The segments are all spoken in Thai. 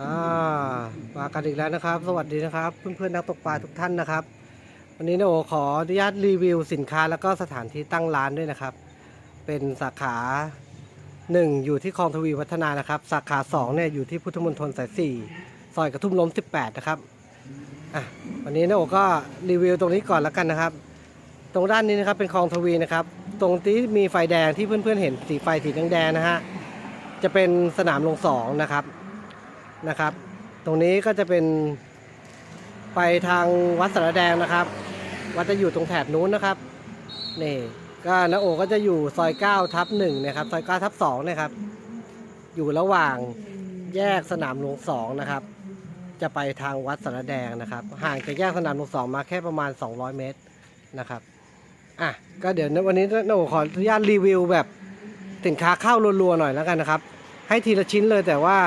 อ่ามากันอีกแล้วนะครับ สวัสดีนะครับ เพื่อนๆนักตกปลาทุกท่านนะครับ วันนี้นะโอขออนุญาตรีวิวสินค้าแล้วก็สถานที่ตั้งร้านด้วยนะครับ เป็นสาขาหนึ่งอยู่ที่คลองทวีวัฒนานะครับ สาขาสองเนี่ยอยู่ที่พุทธมณฑลสายสี่ซอยกระทุ่มล้ม 18 นะครับอะวันนี้นะโอก็รีวิวตรงนี้ก่อนแล้วกันนะครับ ตรงด้านนี้นะครับเป็นคลองทวีนะครับ ตรงที่มีไฟแดงที่เพื่อนๆเห็นสีไฟสีแดงๆนะฮะจะเป็นสนามลงสองนะครับ นะครับ ตรงนี้ก็จะเป็นไปทางวัดสารแดงนะครับ วัดจะอยู่ตรงแถบนู้นนะครับนี่ก็นาโอก็จะอยู่ซอย9ทับ1นะครับซอย9ทับ2นะครับ อยู่ระหว่างแยกสนามหลวง2นะครับ จะไปทางวัดสารแดงนะครับ ห่างจากแยกสนามหลวง2มาแค่ประมาณ 200 เมตรนะครับอะก็เดี๋ยววันนี้นาโอขออนุญาตรีวิวแบบสินค้าเข้ารัวๆหน่อยแล้วกันนะครับ ให้ทีละชิ้นเลยแต่ว่า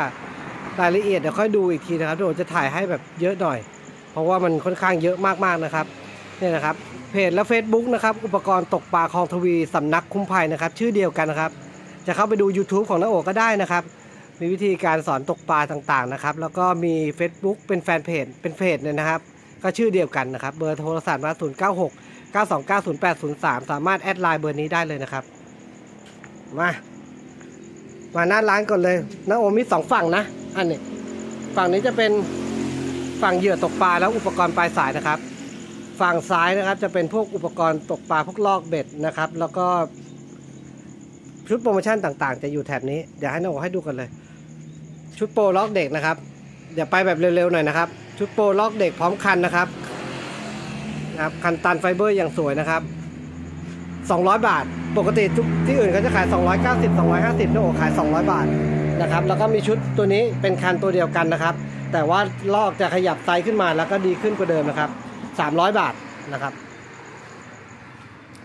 รายละเอียดเดี๋ยวค่อยดูอีกทีนะครับเดี๋ยวผมจะถ่ายให้แบบเยอะหน่อย เพราะว่ามันค่อนข้างเยอะมากๆนะครับเนี่ยนะครับเพจและ Facebook นะครับอุปกรณ์ตกปลาคลองทวีสำนักคุ้มภัยนะครับ ชื่อเดียวกันนะครับ จะเข้าไปดู YouTube ของน้าโอก็ได้นะครับ มีวิธีการสอนตกปลาต่างๆนะครับ แล้วก็มี Facebook เป็นแฟนเพจเป็นเพจเนี่ยนะครับ ก็ชื่อเดียวกันนะครับ เบอร์โทรศัพท์มา0 9 6 9 2 9 0 8 0 3 สามารถแอดไลน์เบอร์นี้ได้เลยนะครับ มา มาหน้าร้านก่อนเลยน้าโอมีสองฝั่งนะ อันนี้ฝั่งนี้จะเป็นฝั่งเหยื่อตกปลาแล้วอุปกรณ์ปลายสายนะครับ ฝั่งซ้ายนะครับจะเป็นพวกอุปกรณ์ตกปลาพวกลอกเบ็ดนะครับ แล้วก็ชุดโปรโมชั่นต่างๆ จะอยู่แถบนี้เดี๋ยวให้น้าโอให้ดูกันเลย ชุดโปรล็อกเด็กนะครับเดี๋ยวไปแบบเร็วๆหน่อยนะครับ ชุดโปรล็อกเด็กพร้อมคันนะครับนะครับคันตันไฟเบอร์อย่างสวยนะครับ 200 บาท ปกติที่อื่นเขาจะขาย 290 250น้าโอขาย 200 บาท นะครับ แล้วก็มีชุดตัวนี้เป็นคันตัวเดียวกันนะครับ แต่ว่าลอกจะขยับไซส์ขึ้นมาแล้วก็ดีขึ้นกว่าเดิมนะครับ 300 บาทนะครับ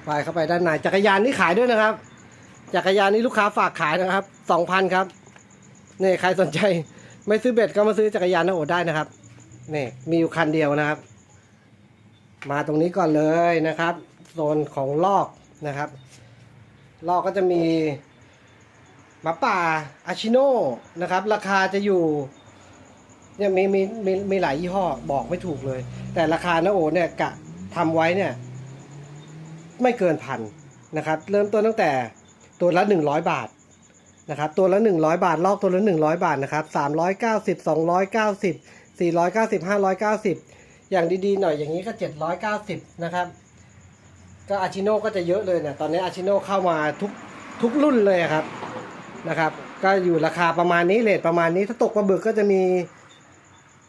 ไปเข้าไปด้านในจักรยานนี่ขายด้วยนะครับ จักรยานนี่ลูกค้าฝากขายนะครับ 2,000 ครับนี่ใครสนใจไม่ซื้อเบ็ดก็มาซื้อจักรยานน้โอได้นะครับนี่มีอยู่คันเดียวนะครับ มาตรงนี้ก่อนเลยนะครับโซนของลอกนะครับ ลอกก็จะมี หมาป่าอาชิโน่นะครับ ราคาจะอยู่เนี่ยมีมีมีมีหลายยี่ห้อบอกไม่ถูกเลย แต่ราคานะโอเนี่ยกะทำไว้เนี่ย ไม่เกินพันนะครับ เริ่มต้นตั้งแต่ตัวละหนึ่งร้อยบาทนะครับ ตัวละหนึ่งร้อยบาท ลอกตัวละหนึ่งร้อยบาทนะครับสามร้อยเก้าสิบสองร้อยเก้าสิบสี่ร้อยเก้าสิบห้าร้อยเก้าสิบอย่างดีๆหน่อยอย่างนี้ก็เจ็ดร้อยเก้าสิบนะครับ ก็อาชิโน่ก็จะเยอะเลยเนี่ยตอนนี้อาชิโน่เข้ามาทุกทุกรุ่นเลยครับ นะครับ ก็อยู่ราคาประมาณนี้เลทประมาณนี้ถ้าตกปลาบึกก็จะมี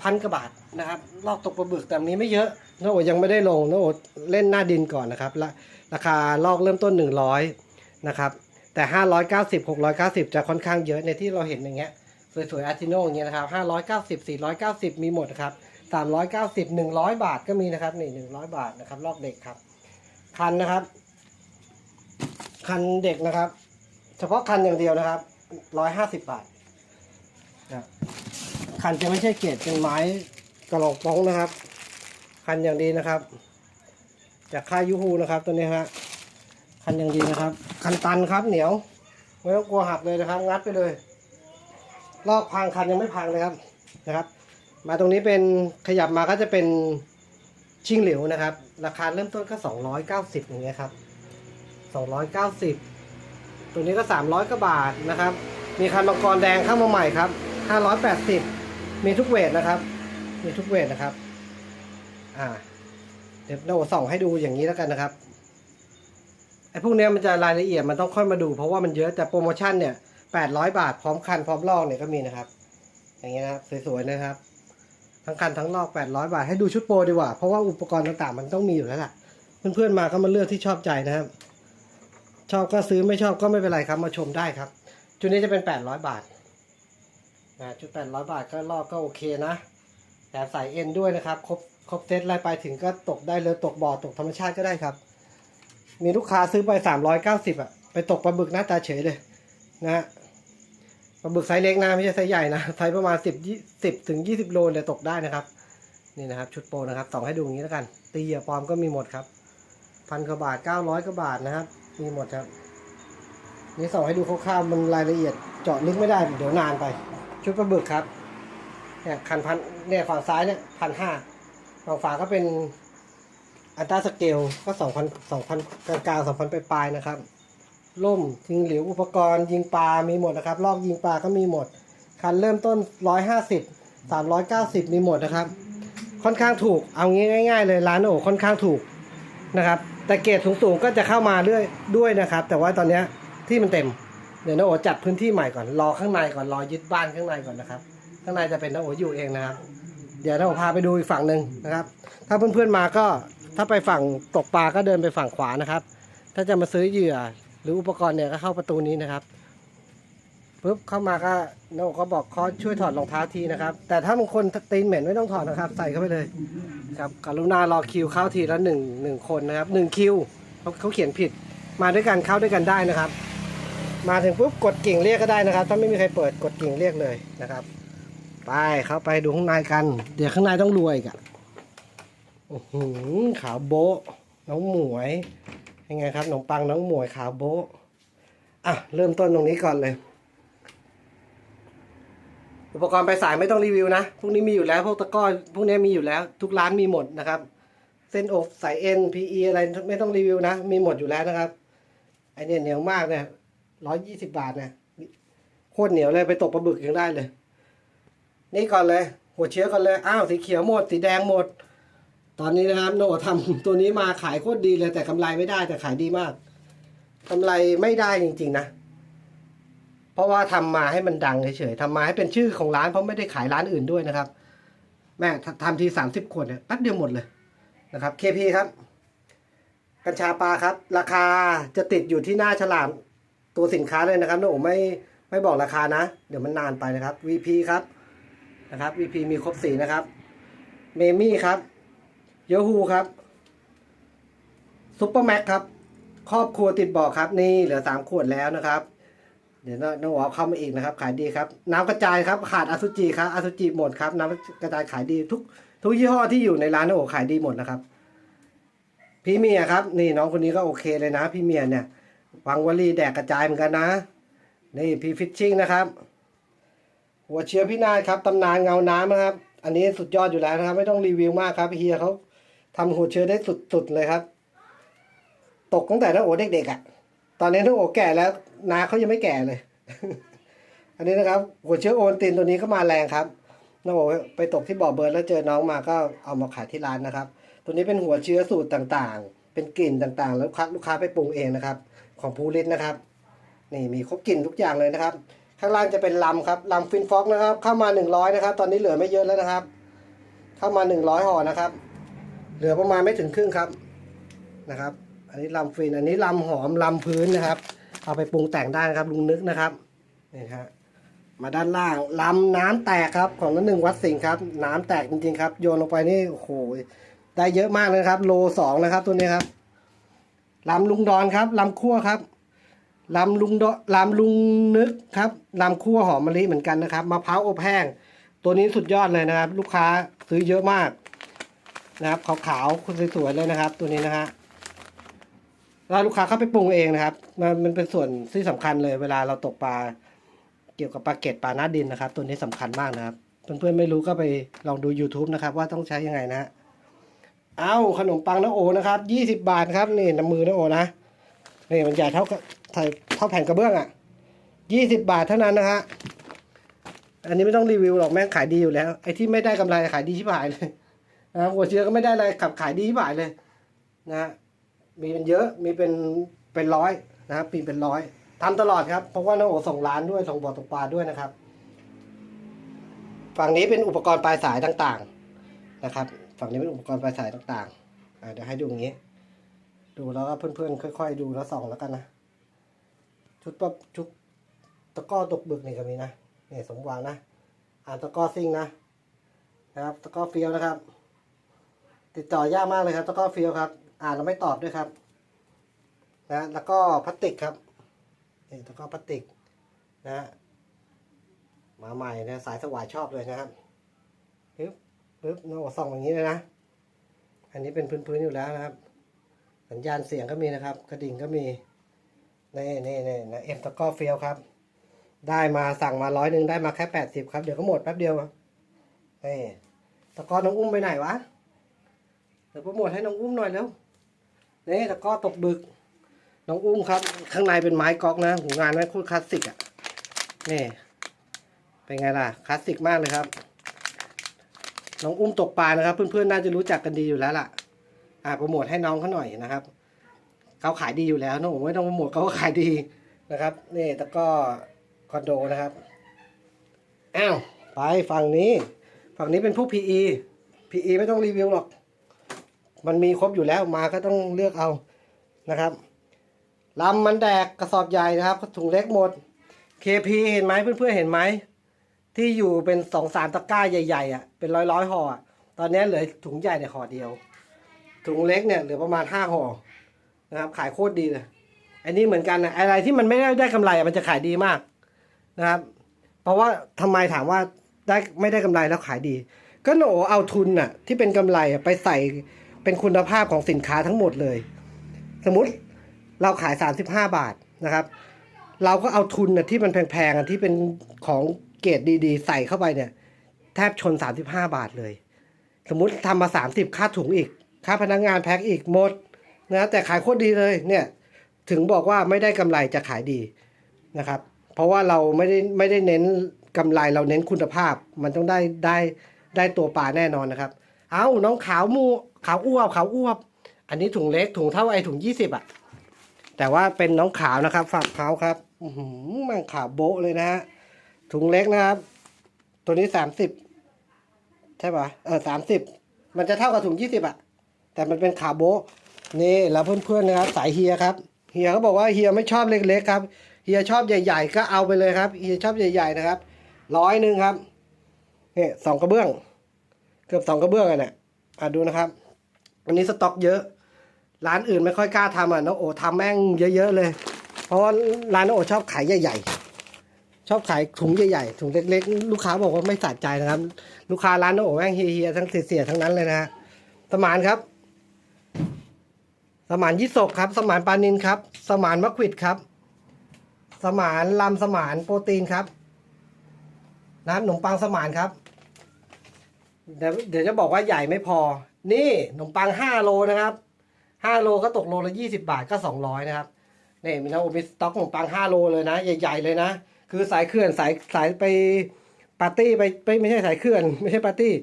พันกว่าบาทนะครับลอกตกปลาบึกแต่นี้ไม่เยอะน้าโอยังไม่ได้ลงน้าโอเล่นหน้าดินก่อนนะครับละราคาลอกเริ่มต้น 100นะครับแต่ 590 690 จะค่อนข้างเยอะในที่เราเห็นอย่างเงี้ยสวยๆอาชิโนอย่างเงี้ยนะครับ590 490 มีหมดครับ390 100 บาทก็มีนะครับนี่100 บาทนะครับลอกเด็กครับ คันนะครับ คันเด็กนะครับ เฉพาะคันอย่างเดียวนะครับร้อยห้าสิบบาทนะครับคันจะไม่ใช่เกรดเป็นไม้กระโหลกป้องนะครับ คันอย่างดีนะครับ จากค่ายยูฮูนะครับตัวนี้ฮะคันอย่างดีนะครับ คันตันครับเหนียวไม่ต้องกลัวหักเลยนะครับ งัดไปเลย ลอกพังคันยังไม่พังเลยครับนะครับ มาตรงนี้เป็นขยับมาก็จะเป็นชิงเหลวนะครับ ราคาเริ่มต้นก็ 290อย่างเงี้ยครับ290 ตัวนี้ก็ 300กว่าบาทนะครับ มีคันมังกรแดงเข้ามาใหม่ครับ 580 มีทุกเวทนะครับ มีทุกเวทนะครับ อ่า เดี๋ยวเราส่องให้ดูอย่างนี้แล้วกันนะครับ ไอ้พวกเนี้ยมันจะรายละเอียดมันต้องค่อยมาดู เพราะว่ามันเยอะ แต่โปรโมชั่นเนี่ย 800 บาทพร้อมคันพร้อมลอกเนี่ยก็มีนะครับ อย่างเงี้ยนะครับสวยๆนะครับ ทั้งคันทั้งลอก 800 บาท ให้ดูชุดโปรดีกว่า เพราะว่าอุปกรณ์ต่างๆ มันต้องมีอยู่แล้วล่ะ เพื่อนๆมาก็มาเลือกที่ชอบใจนะครับ ชอบก็ซื้อไม่ชอบก็ไม่เป็นไรครับ มาชมได้ครับ ชุดนี้จะเป็น 800 บาทนะชุด 800 บาทก็ลอกก็โอเคนะแต่ใส่เอ็นด้วยนะครับ ครบครบเซตไล่ไปถึงก็ตกได้เลยตกบ่อตกธรรมชาติก็ได้ครับ มีลูกค้าซื้อไป 390อะไปตกปลาบึกหน้าตาเฉยเลยนะฮะปลาบึกไซส์เล็กนะไม่ใช่ไซส์ใหญ่นะไซส์ประมาณสิบยี่สิบถึงยี่สิบโลเนี่ยตกได้นะครับนี่นะครับ ชุดโปรนะครับส่องให้ดูอย่างนี้แล้วกัน ตีเหยื่อปลอมก็มีหมดครับพันกว่าบาทเก้าร้อยกว่าบาทนะครับ มีหมดครับนี่ส่องให้ดูคร่าวๆมันรายละเอียดเจาะลึกไม่ได้เดี๋ยวนานไป ชุดปลาบึกครับเนี่ยคันพันเนี่ยฝั่งซ้ายเนี่ยพันห้าฝั่งฝาก็เป็นอัตราสเกลก็สองพันสองพันกลางๆสองพันปลายๆนะครับล่มทิ้งหลวอุปกรณ์ยิงปลา มีหมดนะครับ ลอกยิงปลาก็มีหมด คันเริ่มต้นร้อยห้าสิบสามร้อยเก้าสิบมีหมดนะครับ ค่อนข้างถูก เอางี้ง่าย ๆ เลยร้านโอค่อนข้างถูกนะครับ แต่เกรดสูงๆก็จะเข้ามาเรื่อยด้วยนะครับ แต่ว่าตอนนี้ที่มันเต็ม เดี๋ยวน้าโอจัดพื้นที่ใหม่ก่อน รอข้างในก่อน รอยึดบ้านข้างในก่อนนะครับ ข้างในจะเป็นน้าโออยู่เองนะครับ เดี๋ยวน้าโอพาไปดูอีกฝั่งหนึ่งนะครับ ถ้าเพื่อนๆมาก็ ถ้าไปฝั่งตกปลาก็เดินไปฝั่งขวานะครับ ถ้าจะมาซื้อเหยื่อหรืออุปกรณ์เนี่ยก็เข้าประตูนี้นะครับ ปุ๊บเข้ามาก็น้าโอก็บอกขอช่วยถอดรองเท้าทีนะครับ แต่ถ้าบางคนตีนเหม็นไม่ต้องถอดนะครับ ใส่เข้าไปเลยครับกรุณารอคิวเข้าทีละหนึ่งหนึ่งคนนะครับหนึ่งคิวเขาเขาเขียนผิดมาด้วยกันเข้าด้วยกันได้นะครับ มาถึงปุ๊บกดกิ่งเรียกก็ได้นะครับ ถ้าไม่มีใครเปิดกดกิ่งเรียกเลยนะครับไปเข้าไปดูข้างในกัน เดี๋ยวข้างในต้องรวยกันโอ้โหขาวโบะน้องหมวยยังไงครับขนมปังน้องหมวยขาวโบะอะเริ่มต้นตรงนี้ก่อนเลย อุปกรณ์ไปสายไม่ต้องรีวิวนะพวกนี้มีอยู่แล้วพวกตะกร้อพวกนี้มีอยู่แล้ว ทุกร้านมีหมดนะครับ เส้นอกสายเอ็น PE อะไรไม่ต้องรีวิวนะ มีหมดอยู่แล้วนะครับไอเนี่ยเหนียวมากเนี่ยร้อยยี่สิบาทเนี่ยโคตรเหนียวเลยไปตกปลาบึกยังได้เลย นี่ก่อนเลย หัวเชื้อก่อนเลยอ้าวสีเขียวหมดสีแดงหมด ตอนนี้นะครับโนทำตัวนี้มาขายโคตรดีเลยแต่กำไรไม่ได้แต่ขายดีมากกำไรไม่ได้จริง ๆ นะ ราะว่าทำมาให้มันดังเฉยๆทำมาให้เป็นชื่อของร้านเพราะไม่ได้ขายร้านอื่นด้วยนะครับ แม่ทำทีสามสิบขวดเนี่ยแป๊บเดียวหมดเลยนะครับ KP ครับ กัญชาปลาครับ ราคาจะติดอยู่ที่หน้าฉลากตัวสินค้าเลยนะครับโนไม่ไม่บอกราคานะ เดี๋ยวมันนานไปนะครับ VP ครับนะครับ VP มีครบสีนะครับเมมี่ครับเยฮูครับซุปเปอร์แม็กครับครอบครัวติดบ่อครับนี่เหลือสามขวดแล้วนะครับ เดี๋ยวน้องหัวเข้ามาอีกนะครับ ขายดีครับ น้ำกระจายครับ ขาดอสุจิครับอสุจิหมดครับน้ำกระจายขายดีทุกทุกยี่ห้อที่อยู่ในร้านน้องโอขายดีหมดนะครับพี่เมียครับ นี่น้องคนนี้ก็โอเคเลยนะ พี่เมียเนี่ยวังวลีแดกกระจายเหมือนกันนะ นี่พี่ฟิชชิ่งนะครับ หัวเชื้อพี่นาครับตำนานเงาน้ำนะครับ อันนี้สุดยอดอยู่แล้วนะครับ ไม่ต้องรีวิวมากครับเฮียเขาทำหัวเชื้อได้สุดๆเลยครับ ตกตั้งแต่น้าโอเด็กๆอะ่ะ ตอนนี้น้าโอแก่แล้ว นาเขายังไม่แก่เลย อันนี้นะครับ หัวเชื้อโอนตินตัวนี้ก็มาแรงครับน้าโอกไปตกที่บ่อเบิร์ดแล้วเจอน้องมาก็เอามาขายที่ร้านนะครับ ตัวนี้เป็นหัวเชื้อสูตรต่างๆ เป็นกลิ่นต่างๆ แล้วลูกค้าลูกค้าไปปรุงเองนะครับ ของภูริศนะครับ นี่มีครบกลิ่นทุกอย่างเลยนะครับ ข้างล่างจะเป็นลำครับลำฟินฟ็อกนะครับ เข้ามาหนึ่งร้อยนะครับ ตอนนี้เหลือไม่เยอะแล้วนะครับ เข้ามาหนึ่งร้อยห่อนะครับ เหลือประมาณไม่ถึงครึ่งครับนะครับ อันนี้ลำฟินอันนี้ลำหอมลำพื้นนะครับ เอาไปปรุงแต่งได้นะครับลุงนึกนะครับนี่ครับมาด้านล่างลำน้ำแตกครับของนันหนึ่งวัดสิงห์ครับ น้ำแตกจริงๆครับ โยนลงไปนี่โอ้โหได้เยอะมากเลยครับ โลสองนะครับตัวนี้ครับลำลุงดอนครับลำคั่วครับลำลุงดอลำลุงนึกครับลำคั่วหอมมะลิเหมือนกันนะครับมะพร้าวอบแห้ง ตัวนี้สุดยอดเลยนะครับ ลูกค้าซื้อเยอะมากนะครับขาวๆสวยๆเลยนะครับ ตัวนี้นะฮะ แล้วลูกค้าเข้าไปปรุงเองนะครับ มันมันเป็นส่วนที่สำคัญเลยเวลาเราตกปลา เกี่ยวกับปลาเก็ดปลาหน้าดินนะครับ ตัวนี้สำคัญมากนะครับ เพื่อนๆไม่รู้ก็ไปลองดู YouTube นะครับ ว่าต้องใช้ยังไงนะเอาขนมปังน้าโอนะครับยี่สิบาทครับนี่น้ำมือน้าโอนะนี่มันใหญ่เท่าเท่าแผ่นกระเบื้องอะยี่สิบาทเท่านั้นนะฮะอันนี้ไม่ต้องรีวิวหรอกแม่งขายดีอยู่แล้ว ไอ้ที่ไม่ได้กำไรขายดีชิบหายเลยนะหัวเชื้อก็ไม่ได้อะไรขับขายดีชิบหายเลย นะฮะ มีเป็นเยอะมีเป็นเป็นร้อยนะครับปีเป็นร้อยทำตลอดครับเพราะว่าน้องโอส่งร้านด้วยส่งบ่อตกปลาด้วยนะครับ ฝั่งนี้เป็นอุปกรณ์ปลายสายต่างๆนะครับ ฝั่งนี้เป็นอุปกรณ์ปลายสายต่างๆเดี๋ยวให้ดูอย่างนี้ ดูแล้วก็เพื่อนๆค่อย ๆ ดูแล้วส่องแล้วกันนะชุดปะชุดตะก้อตกบึกนี่ก็มีนะนี่สมหวังนะอ่านตะก้อซิ่งนะนะครับ ตะก้อเฟียวนะครับ ติดต่อยากมากเลยครับ ตะก้อเฟียวครับ อ่านแล้วไม่ตอบด้วยครับนะแล้วก็พลาสติกครับนี่แล้วก็พลาสติกนะมาใหม่นะสายสวายชอบเลยนะครับปึ๊บปึ๊บน้อส่องอย่างนี้เลยนะ อันนี้เป็นพื้นๆอยู่แล้วนะครับ สัญญาณเสียงก็มีนะครับ กระดิ่งก็มีนี่นี่นี่นะเอ็มตะก้อเฟียวครับ ได้มาสั่งมาร้อยหนึ่งได้มาแค่แปดสิบครับเดี๋ยวก็หมดแป๊บเดียวนี่ตะก้อน้องอุ้มไปไหนวะเดี๋ยวโปรโมทให้น้องอุ้มหน่อยเร็ว นี่ตะก้อตกบึก น้องอุ้มครับ ข้างในเป็นไม้ก๊อกนะหูงานไม้โคตรคลาสสิกอะนี่เป็นไงล่ะคลาสสิกมากเลยครับ น้องอุ้มตกปลานะครับ เพื่อนๆน่าจะรู้จักกันดีอยู่แล้วล่ะ อ่าโปรโมทให้น้องเขาหน่อยนะครับเขาขายดีอยู่แล้วนะผมไม่ต้องโปรโมทเขาก็ขายดีนะครับนี่ตะก้อคอนโดนะครับอ้าวไปฝั่งนี้ ฝั่งนี้เป็นพวก PE PE ไม่ต้องรีวิวหรอก มันมีครบอยู่แล้วมาก็ต้องเลือกเอานะครับลำมันแดกกระสอบใหญ่นะครับถุงเล็กหมด KP เห็นไหมเพื่อนๆเห็นไหมที่อยู่เป็นสองสามตะกร้าใหญ่ๆอะเป็นร้อยร้อยห่ออะตอนนี้เหลือถุงใหญ่เนี่ยห่อเดียว ถุงเล็กเนี่ยเหลือประมาณห้าห่อนะครับ ขายโคตรดีเลยอันนี้เหมือนกันนะอะไรที่มันไม่ได้ได้กำไรมันจะขายดีมากนะครับ เพราะว่าทำไมถามว่าได้ไม่ได้กำไรแล้วขายดี ก็โหนเอาทุนน่ะที่เป็นกำไรไปใส่ เป็นคุณภาพของสินค้าทั้งหมดเลย สมมุติเราขาย 35 บาทนะครับ เราก็เอาทุนน่ะที่มันแพงๆที่เป็นของเกรดดีๆ ใส่เข้าไปเนี่ย แทบชน 35 บาทเลย สมมุติทำมา 30 ค่าถุงอีก ค่าพนักงานแพ็คอีกหมดนะแต่ขายโคตรดีเลยเนี่ยถึงบอกว่าไม่ได้กำไรจะขายดีนะครับ เพราะว่าเราไม่ได้ไม่ได้เน้นกำไรเราเน้นคุณภาพ มันต้องได้ได้ได้ตัวปลาแน่นอนนะครับ เอาน้องขาวมู ขาวอ้วบขาวอ้วบ อันนี้ถุงเล็กถุงเท่าไอถุงยี่สิบอะแต่ว่าเป็นน้องขาวนะครับ ฝักขาวครับหือมันขาวโบ๊ะเลยนะฮะถุงเล็กนะครับ ตัวนี้สามสิบใช่ปะเออสามสิบมันจะเท่ากับถุงยี่สิบอะแต่มันเป็นขาวโบ๊ะนี่แล้วเพื่อนๆนะครับ สายเฮียครับเฮียเขาบอกว่าเฮียไม่ชอบเล็กๆครับเฮียชอบใหญ่ ๆ ก็เอาไปเลยครับเฮียชอบใหญ่ ๆ นะครับร้อยหนึ่งครับเนี่ยสองกระเบื้อง เกือบสองกระเบื้องอะเนี่ยอะดูนะครับ อันนี้สต็อกเยอะ ร้านอื่นไม่ค่อยกล้าทำอะน้องโอทำแม่งเยอะๆเลย เพราะว่าร้านน้องโอชอบขายใหญ่ ๆ ชอบขายถุงใหญ่ๆถุงเล็กๆ ลูกค้าบอกว่าไม่สะใจนะครับ ลูกค้าร้านน้องโอแม่งเฮียๆทั้งเสียๆทั้งนั้นเลยนะสมานครับ สมานยิศกครับ สมานปลานินครับ สมานมะขวิดครับ สมานลำสมานโปรตีนครับนะขนมปังสมานครับเดี๋ยวเดี๋ยวจะบอกว่าใหญ่ไม่พอ นี่ขนมปังห้าโลนะครับห้าโลก็ตกโลละยี่สิบาทก็สองร้อยนะครับนี่มีนะโอมีสต็อกขนมปังห้าโลเลยนะ ใหญ่ๆเลยนะ คือสายเขื่อนสายสายไปปาร์ตี้ไปไปไม่ใช่สายเขื่อน ไม่ใช่ปาร์ตี้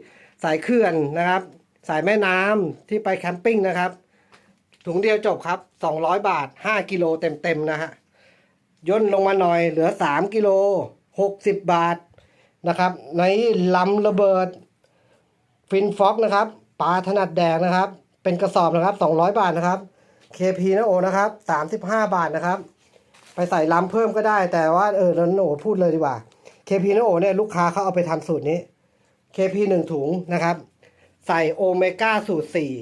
สายเขื่อนนะครับ สายแม่น้ำที่ไปแคมปิ้งนะครับ ถุงเดียวจบครับ200บาท5กิโลเต็มๆนะฮะย่นลงมาหน่อยเหลือ3กิโล60บาทนะครับ ในลำระเบิดฟินฟ็อกนะครับ ปลาถนัดแดงนะครับ เป็นกระสอบนะครับ200บาทนะครับ KP นะโอนะครับ35บาทนะครับ ไปใส่ลำเพิ่มก็ได้ แต่ว่าเออนันโอพูดเลยดีกว่า KP นะโอเนี่ยลูกค้าเขาเอาไปทำสูตรนี้ KP หนึ่งถุงนะครับ ใส่โอเมก้าสูตรสี่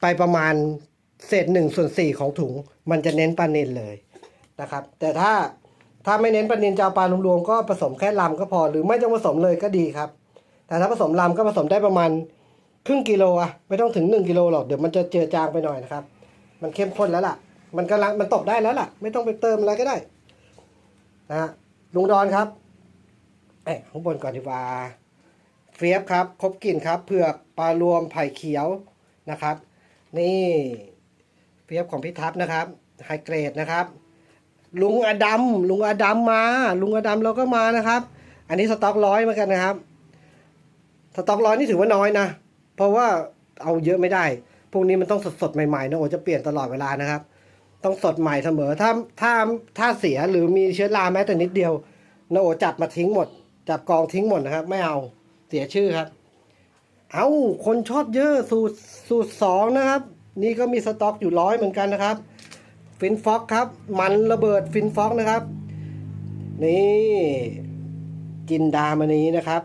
ไปประมาณเศษหนึ่งส่วนสี่ของถุง มันจะเน้นปลาเนินเลยนะครับ แต่ถ้าถ้าไม่เน้นปลานินจะเอาปลารวมๆก็ผสมแค่ลำก็พอ หรือไม่ต้องผสมเลยก็ดีครับ แต่ถ้าผสมลำก็ผสมได้ประมาณ ครึ่งกิโลอะไม่ต้องถึงหนึ่งกิโลหรอกเดี๋ยวมันจะเจือจางไปหน่อยนะครับ มันเข้มข้นแล้วล่ะ มันกำลังมันตกได้แล้วล่ะ ไม่ต้องไปเติมอะไรก็ได้นะฮะลุงดอนครับเอ้ยข้างบนก่อนดีกว่าเฟียบครับครบกลิ่นครับเผือกปลารวมไผ่เขียวนะครับ นี่เฟียบของพี่ทัพนะครับไฮเกรดนะครับ ลุงอดัมลุงอดัมมา ลุงอดัมเราก็มานะครับ อันนี้สต็อกร้อยเหมือนกันนะครับ สต็อกร้อยนี่ถือว่าน้อยนะ เพราะว่าเอาเยอะไม่ได้ พวกนี้มันต้องสดสดใหม่ๆนะโอจะเปลี่ยนตลอดเวลานะครับ ต้องสดใหม่เสมอ ถ้าถ้าถ้าเสียหรือมีเชื้อราแม้แต่นิดเดียวนะโอจับมาทิ้งหมด จับกองทิ้งหมดนะครับ ไม่เอาเสียชื่อครับ เอาคนชอบเยอะสูตรสูตรสองนะครับ นี่ก็มีสต็อกอยู่ร้อยเหมือนกันนะครับฟินฟ็อกครับ มันระเบิดฟินฟ็อกนะครับ นี่จินดามณีนะครับ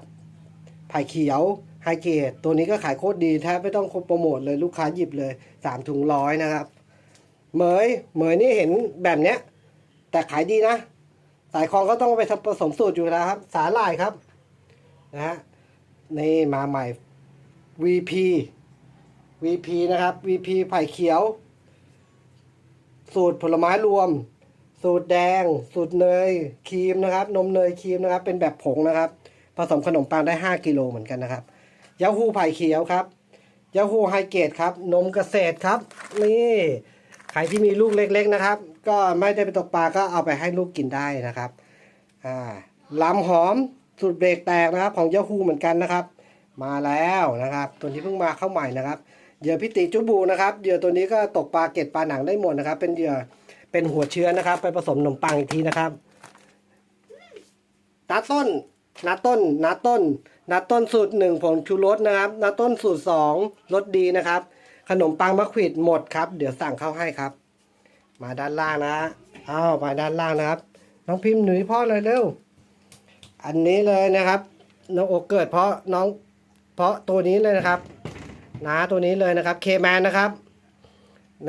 ไผ่เขียว ไฮเกตตัวนี้ก็ขายโคตรดีแทบไม่ต้องโปรโมทเลยลูกค้าหยิบเลยสามถุงร้อยนะครับเหมยเหมยนี่เห็นแบบเนี้ย แต่ขายดีนะ สายคลองก็ต้องไปผสมสูตรอยู่แล้วครับ สาหร่ายครับนะฮะนี่มาใหม่ VP VP นะครับ VP ไผ่เขียว สูตรผลไม้รวม สูตรแดง สูตรเนยครีมนะครับ นมเนยครีมนะครับ เป็นแบบผงนะครับ ผสมขนมปังได้ 5กิโลเหมือนกันนะครับ ยาฮูไผ่เขียวครับยาฮูไฮเกตครับ นมเกษตรครับ นี่ใครที่มีลูกเล็ก ๆนะครับ ก็ไม่ได้ไปตกปลาก็เอาไปให้ลูกกินได้นะครับอ่าลำหอมสูตรเบรกแตกนะครับ ของยาฮูเหมือนกันนะครับ มาแล้วนะครับ ตัวนี้เพิ่งมาเข้าใหม่นะครับเหยื่อพิติจุบูนะครับเหยื่อตัวนี้ก็ตกปลาเก็ดปลาหนังได้หมดนะครับ เป็นเหยื่อเป็นหัวเชื้อนะครับ ไปผสมขนมปังอีกทีนะครับนาต้นนาต้นนาต้นนาต้นสูตรหนึ่งผงชูรสนะครับนาต้นสูตรสองรสดีนะครับ ขนมปังมะขวิดหมดครับ เดี๋ยวสั่งเข้าให้ครับ มาด้านล่างนะอ้าวมาด้านล่างนะครับ น้องพิมพ์หนุ่ยพ่อเลยเร็ว อันนี้เลยนะครับ น้องโอเกิดเพราะน้องเพราะตัวนี้เลยนะครับนะตัวนี้เลยนะครับเคแมนนะครับ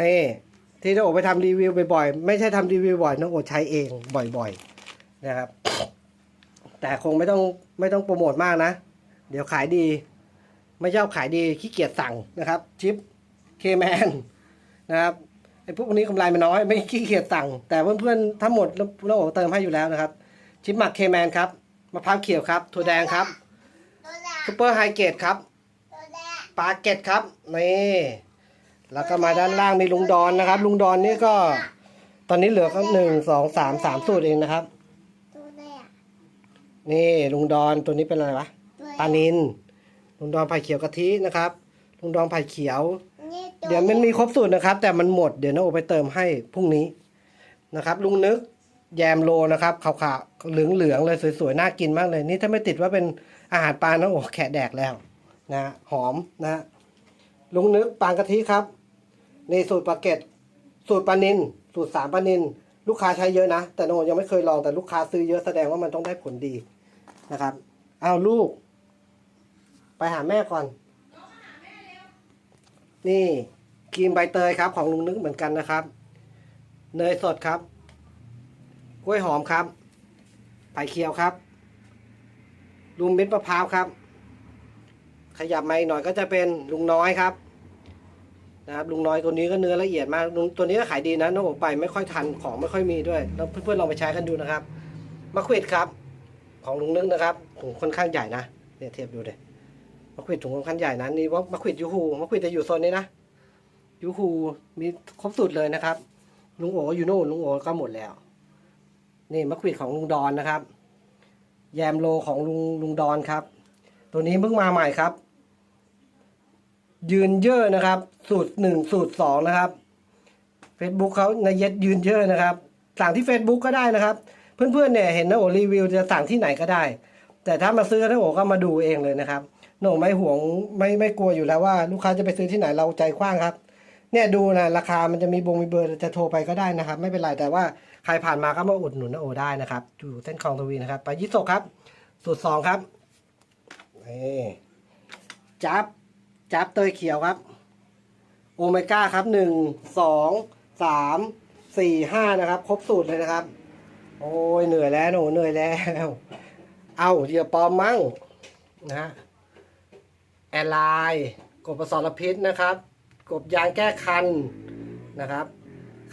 นี่ที่น้องโอไปทำรีวิวบ่อยๆไม่ใช่ทำรีวิวบ่อยน้องโอใช้เองบ่อย ๆ นะครับ แต่คงไม่ต้องไม่ต้องโปรโมทมากนะ เดี๋ยวขายดี ไม่ชอบขายดีขี้เกียจสั่งนะครับ ชิปเคแมนนะครับไอ้พวกนี้กำไรมันน้อยไม่ขี้เกียจสั่ง แต่เพื่อนๆทั้งหมดน้องโอเติมให้อยู่แล้วนะครับ ชิปหมักเคแมนครับมะพร้าวเขียวครับถั่วแดงครับซูเปอร์ไฮเกตครับปลาเกตครับนี่แล้วก็มาด้านล่างมีลุงดอนนะครับ ลุงดอนนี่ก็ ตอนนี้เหลือก็หนึ่งสองสามสามสูตรเองนะครับ นี่ลุงดอนตัวนี้เป็นอะไรวะ ปลานินลุงดอนไผ่เขียวกะทินะครับลุงดอนไผ่เขียวนี่ตัวเดี๋ยวมันมีครบสูตรนะครับ แต่มันหมดเดี๋ยวน้าโอไปเติมให้พรุ่งนี้นะครับ ลุงนึกแยมโลนะครับขาวๆเหลืองๆเลยสวยๆน่ากินมากเลย นี่ถ้าไม่ติดว่าเป็นอาหารปลาน้าโอแขะแดกแล้วนะหอมนะลุงนึกปางกะทิครับนี่สูตรปลาเก็ตสูตรปลานินสูตรสามปลานินลูกค้าใช้เยอะนะ แต่โนยังไม่เคยลองแต่ลูกค้าซื้อเยอะแสดงว่ามันต้องได้ผลดีนะครับ เอาลูก ไปหาแม่ก่อน นี่ครีมใบเตยครับ ของลุงนึกเหมือนกันนะครับ เนยสดครับ กล้วยหอมครับ ไผ่เคียวครับลุงเม็ดมะพร้าวครับ ขยับมาอีกหน่อยก็จะเป็นลุงน้อยครับ นะครับลุงน้อยตัวนี้ก็เนื้อละเอียดมากลุงตัวนี้ก็ขายดีนะน้องผมไปไม่ค่อยทันของไม่ค่อยมีด้วยแล้วเพื่อนๆลองไปใช้กันดูนะครับมะขวิดครับ ของลุงนึกนะครับถุงค่อนข้างใหญ่นะเนี่ยเทียบดูเลย มะขวิดถุงค่อนข้างใหญ่นะนี่ว่ามะขวิดยูฮูมะขวิดจะอยู่โซนนี้นะยูฮูมีครบสุดเลยนะครับ ลุงโออยู่โน่นลุงโอก็หมดแล้ว นี่มะขวิดของลุงดอนนะครับ แยมโลของลุงลุงดอนครับ ตัวนี้เพิ่งมาใหม่ครับ ยืนเยอะนะครับ สูตรหนึ่งสูตรสองนะครับ Facebook เขาในเย็ดยืนเยอะนะครับ สั่งที่ Facebook ก็ได้นะครับ เพื่อนๆเนี่ยเห็นนะโอรีวิวจะสั่งที่ไหนก็ได้ แต่ถ้ามาซื้อนะโอก็มาดูเองเลยนะครับ หนูไม่ห่วงไม่ไม่กลัวอยู่แล้วว่าลูกค้าจะไปซื้อที่ไหนเราใจกว้างครับ เนี่ยดูนะราคามันจะมีบงมีเบอร์จะโทรไปก็ได้นะครับ ไม่เป็นไรแต่ว่าใครผ่านมาก็มาอุดหนุนนโอได้นะครับ อยู่เส้นคลองทวีนะครับ ไปยิโซครับ สูตรสองครับนี่จับจับเตยเขียวครับ โอเมก้าครับหนึ่งสองสามสี่ห้านะครับ ครบสูตรเลยนะครับ โอ้ยเหนื่อยแล้วหนูเหนื่อยแล้ว เอาเหยื่อปลอมมั่งนะฮะ แอร์ไลน์กบประสรพิษนะครับ กบยางแก้คันนะครับ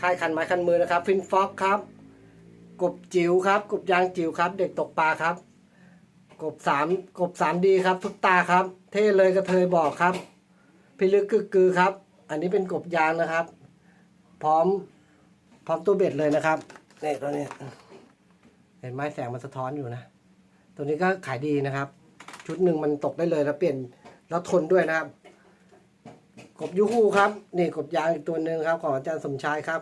ค่ายคันไม้คันมือนะครับ ฟินฟ็อกครับ กบจิ๋วครับ กบยางจิ๋วครับ เด็กตกปลาครับ กบสามกบสามดีครับทุกตาครับ เท่เลยกระเทยบอกครับ พิลึกกึกกือครับ อันนี้เป็นกบยางนะครับ พร้อมพร้อมตัวเบ็ดเลยนะครับนี่ตัวนี้เห็นไหมแสงมันสะท้อนอยู่นะ ตัวนี้ก็ขายดีนะครับ ชุดหนึ่งมันตกได้เลยแล้วเปลี่ยน แล้วทนด้วยนะครับ กบยูฮูครับ นี่กบยางอีกตัวหนึ่งครับ ของอาจารย์สมชายครับ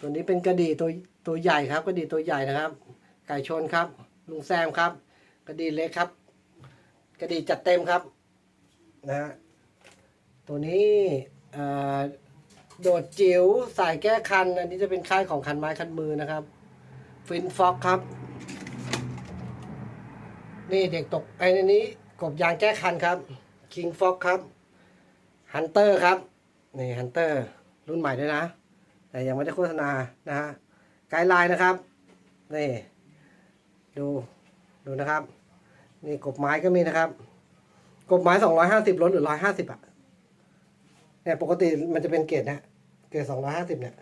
ตัวนี้เป็นกระดีตัวตัวใหญ่ครับ กระดีตัวใหญ่นะครับ ไก่ชนครับ ลุงแซมครับ กระดีเล็กครับ กระดีจัดเต็มครับนะฮะตัวนี้เอ่อโดดจิ๋วสายแก้คัน อันนี้จะเป็นค่ายของคันไม้คันมือนะครับ ฟินฟ็อกครับ นี่เด็กตกไอ้นนี้กบยางแก้คันครับ คิงฟ็อกครับฮันเตอร์ครับ นี่ฮันเตอร์รุ่นใหม่ด้วยนะ แต่ยังไม่ได้โฆษณานะฮะไกด์ไลน์นะครับ นี่ ดูดูนะครับ นี่กบไม้ก็มีนะครับ กบไม้สองร้อยห้าสิบลดหรือร้อยห้าสิบอะเนี่ยปกติมันจะเป็นเกรดนะเกรดสองร้อยห้าสิบเนี่ย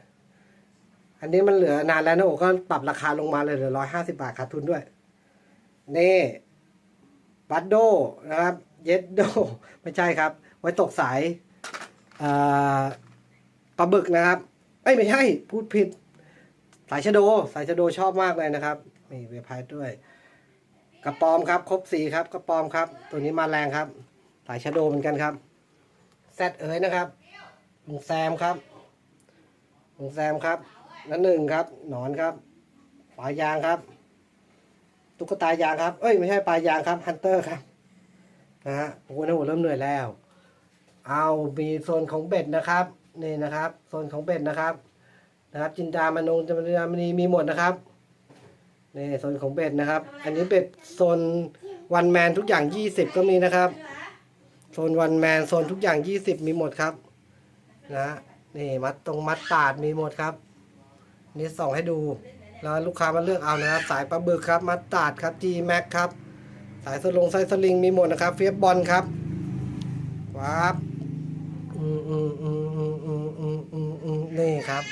อันนี้มันเหลือนานแล้วนะโอ้ก็ปรับราคาลงมาเลยเหลือร้อยห้าสิบาทขาดทุนด้วย นี่ บัตโดนะครับ เย็ดโดไม่ใช่ครับ ไว้ตกสายปลาบึกนะครับเอ้ยไม่ใช่พูดผิด สายชะโด สายชะโดชอบมากเลยนะครับมีเวพายด้วย กระปอมครับ ครบสีครับ กระปอมครับ ตัวนี้มาแรงครับ สายชะโดเหมือนกันครับแซดเอ๋ยนะครับลุงแซมครับลุงแซมครับนั่นหนึ่งครับหนอนครับปลายางครับ ตุ๊กตายางครับ เอ้ยไม่ใช่ปลายางครับฮันเตอร์ครับ นะฮะโอ้โหนะผมเริ่มเหนื่อยแล้ว เอามีโซนของเบ็ดนะครับนี่นะครับโซนของเบ็ดนะครับนะครับ จินดามานงจามดามณีมีหมดนะครับนี่โซนของเบ็ดนะครับ อันนี้เบ็ดโซนวันแมนทุกอย่างยี่สิบก็มีนะครับโซนวันแมนโซนทุกอย่างยี่สิบมีหมดครับ นะนี่มัดตรงมัดตาดมีหมดครับนี่ส่องให้ดูแล้วลูกค้ามาเลือกเอานะครับ สายปลาบึกครับ มัดตาดครับ G Max ครับ สายสลงสายสลิงมีหมดนะครับ เฟียบบอลครับวับอืมอืมอืมอืมอืมอืมอืมอืมนี่ครับ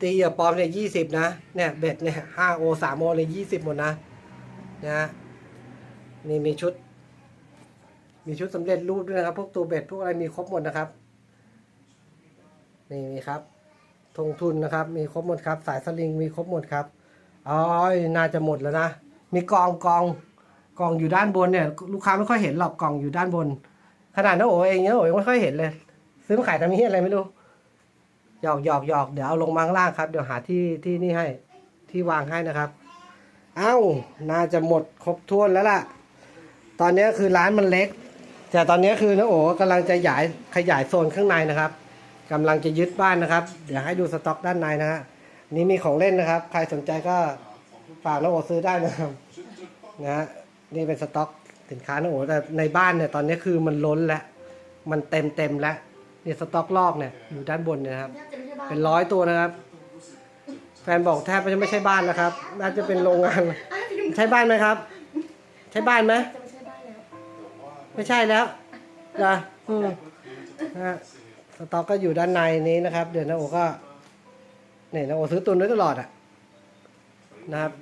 ตีเหยื่อปลอมเนี่ยยี่สิบนะ เนี่ยเบ็ดเนี่ยห้าโอสามโอเลยยี่สิบหมดนะนะนี่มีชุด มีชุดสำเร็จรูปด้วยนะครับ พวกตัวเบ็ดพวกอะไรมีครบหมดนะครับ นี่มีครับทงทุนนะครับ มีครบหมดครับ สายสลิงมีครบหมดครับอ๋อน่าจะหมดแล้วนะ มีกองกอง กล่องอยู่ด้านบนเนี่ย ลูกค้าไม่ค่อยเห็นหรอกกล่องอยู่ด้านบน ขนาดน้าโอเองเนี่ยโอยังไม่ค่อยเห็นเลย ซื้อมาขายทำนี้อะไรไม่รู้หยอกหยอกหยอกเดี๋ยวเอาลงมาข้างล่างครับ เดี๋ยวหาที่ที่นี่ให้ที่วางให้นะครับ เอ้าน่าจะหมดครบถ้วนแล้วล่ะ ตอนนี้คือร้านมันเล็ก แต่ตอนนี้คือน้าโอกำลังจะขยายขยายโซนข้างในนะครับกำลังจะยึดบ้านนะครับ เดี๋ยวให้ดูสต็อกด้านในนะฮะนี่มีของเล่นนะครับ ใครสนใจก็ฝากน้าโอซื้อได้นะครับนะฮะ นี่เป็นสต็อกสินค้าน้าโอแต่ในบ้านเนี่ยตอนนี้คือมันล้นแล้ว มันเต็มเต็มแล้วนี่สต็อกลอกเนี่ยอยู่ด้านบนเนี่ยนะครับ เป็นร้อยตัวนะครับ แฟนบอกแทบจะไม่ใช่บ้านนะครับ น่าจะเป็นโรงงาน ใช่บ้านไหมครับ ใช่บ้านไหมไม่ใช่แล้วนะอืมนะสต็อกก็อยู่ด้านในนี้นะครับ เดี๋ยวนะโอก็เนี่ยนะโอซื้อตุนไว้ตลอดอะนะครับ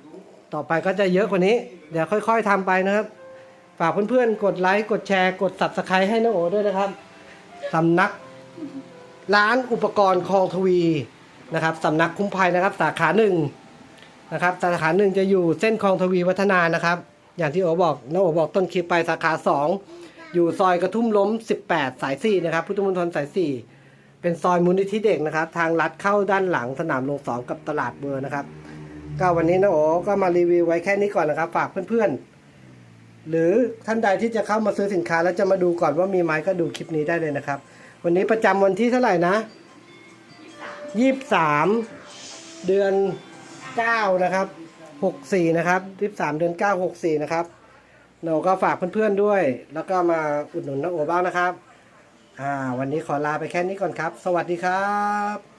ต่อไปก็จะเยอะกว่านี้ เดี๋ยวค่อยๆทำไปนะครับ ฝากเพื่อนๆ กดไลค์ กดแชร์ กด subscribe ให้นะโอด้วยนะครับสำนักร้านอุปกรณ์คลองทวีนะครับสำนักคุ้มภัยนะครับ สาขาหนึ่งนะครับ สาขาหนึ่งจะอยู่เส้นคลองทวีวัฒนานะครับ อย่างที่โอบอกน้าโอบอกต้นคลิปไปสาขาสองอยู่ซอยกระทุ่มล้ม 18 สาย4นะครับ พุทธมณฑลสาย4เป็นซอยมูลนิธิเด็กนะครับ ทางลัดเข้าด้านหลังสนามโรงสองกับตลาดเบอร์นะครับ ก็วันนี้นะโอก็มารีวิวไว้แค่นี้ก่อนนะครับ ฝากเพื่อนๆ หรือท่านใดที่จะเข้ามาซื้อสินค้าแล้วจะมาดูก่อนว่ามีไหมก็ดูคลิปนี้ได้เลยนะครับ วันนี้ประจำวันที่เท่าไหร่นะยี่สามเดือนเก้านะครับหกสี่นะครับยี่สามเดือนเก้าหกสี่นะครับโนก็ฝากเพื่อนๆด้วย แล้วก็มาอุดหนุนน้าโอบ้างนะครับ อ่า วันนี้ขอลาไปแค่นี้ก่อนครับ สวัสดีครับ